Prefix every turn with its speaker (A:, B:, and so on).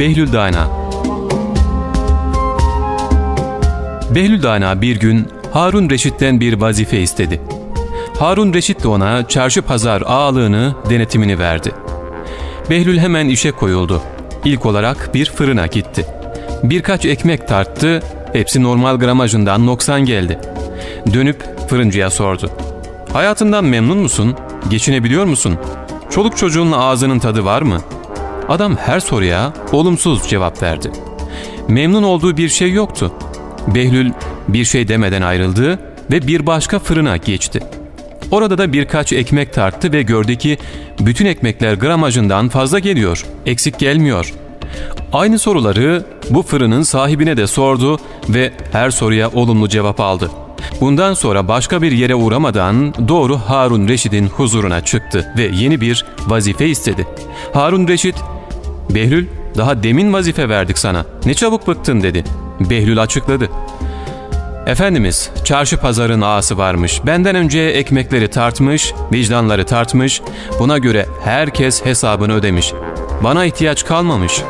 A: Behlül Dana Behlül Dana bir gün Harun Reşit'ten bir vazife istedi. Harun Reşit de ona çarşı pazar ağalığını, denetimini verdi. Behlül hemen işe koyuldu. İlk olarak bir fırına gitti. Birkaç ekmek tarttı, hepsi normal gramajından noksan geldi. Dönüp fırıncıya sordu. Hayatından memnun musun? Geçinebiliyor musun? Çoluk çocuğun ağzının tadı var mı? Adam her soruya olumsuz cevap verdi. Memnun olduğu bir şey yoktu. Behlül bir şey demeden ayrıldı ve bir başka fırına geçti. Orada da birkaç ekmek tarttı ve gördü ki bütün ekmekler gramajından fazla geliyor, eksik gelmiyor. Aynı soruları bu fırının sahibine de sordu ve her soruya olumlu cevap aldı. Bundan sonra başka bir yere uğramadan doğru Harun Reşit'in huzuruna çıktı ve yeni bir vazife istedi. Harun Reşit, Behlül daha demin vazife verdik sana. Ne çabuk bıktın dedi. Behlül açıkladı. Efendimiz, çarşı pazarın ağası varmış. Benden önce ekmekleri tartmış, vicdanları tartmış. Buna göre herkes hesabını ödemiş. Bana ihtiyaç kalmamış.